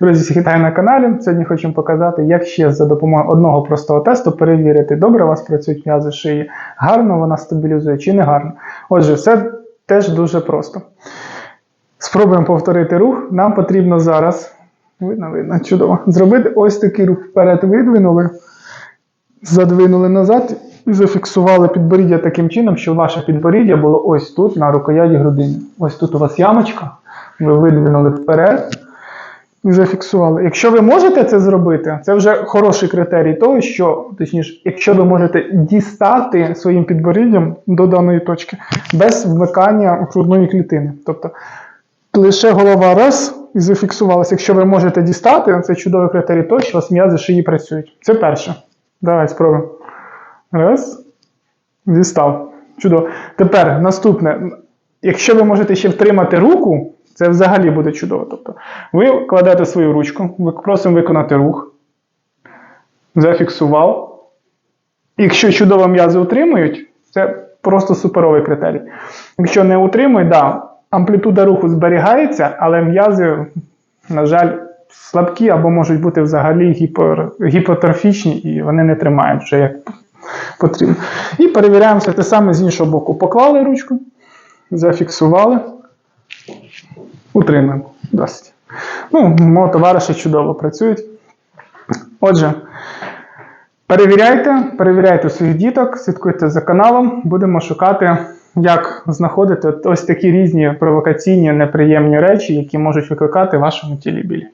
Друзі, всіх на каналі. Сьогодні хочемо показати, як ще за допомогою одного простого тесту перевірити, добре у вас працюють м'язи шиї, гарно вона стабілізує чи не гарно. Отже, все теж дуже просто. Спробуємо повторити рух. Нам потрібно зараз, видно, видно, чудово, зробити ось такий рух вперед видвинули, задвинули назад і зафіксували підборіддя таким чином, щоб ваше підборіддя було ось тут, на рукояті грудини. Ось тут у вас ямочка, ви видвинули вперед зафіксували. Якщо ви можете це зробити, це вже хороший критерій того, що, точніше, якщо ви можете дістати своїм підборіддям до даної точки без вмикання грудної клітини. Тобто лише голова раз і зафіксувалася. Якщо ви можете дістати, це чудовий критерій того, що у вас м'язи шиї працюють. Це перше. Давай спробуємо. Раз. Дістав. Чудово. Тепер наступне. Якщо ви можете ще втримати руку, це взагалі буде чудово. Тобто, ви кладете свою ручку, ви просимо виконати рух. Зафіксував. Якщо чудово м'язи утримують, це просто суперовий критерій. Якщо не утримують, да, амплітуда руху зберігається, але м'язи, на жаль, слабкі або можуть бути взагалі гіпер, гіпотрофічні і вони не тримають вже як потрібно. І перевіряємо все те саме з іншого боку. Поклали ручку, зафіксували, утримуємо. Досить. Ну, мого товариші чудово працюють. Отже, перевіряйте, перевіряйте своїх діток, слідкуйте за каналом, будемо шукати, як знаходити ось такі різні провокаційні, неприємні речі, які можуть викликати вашому тілі біль.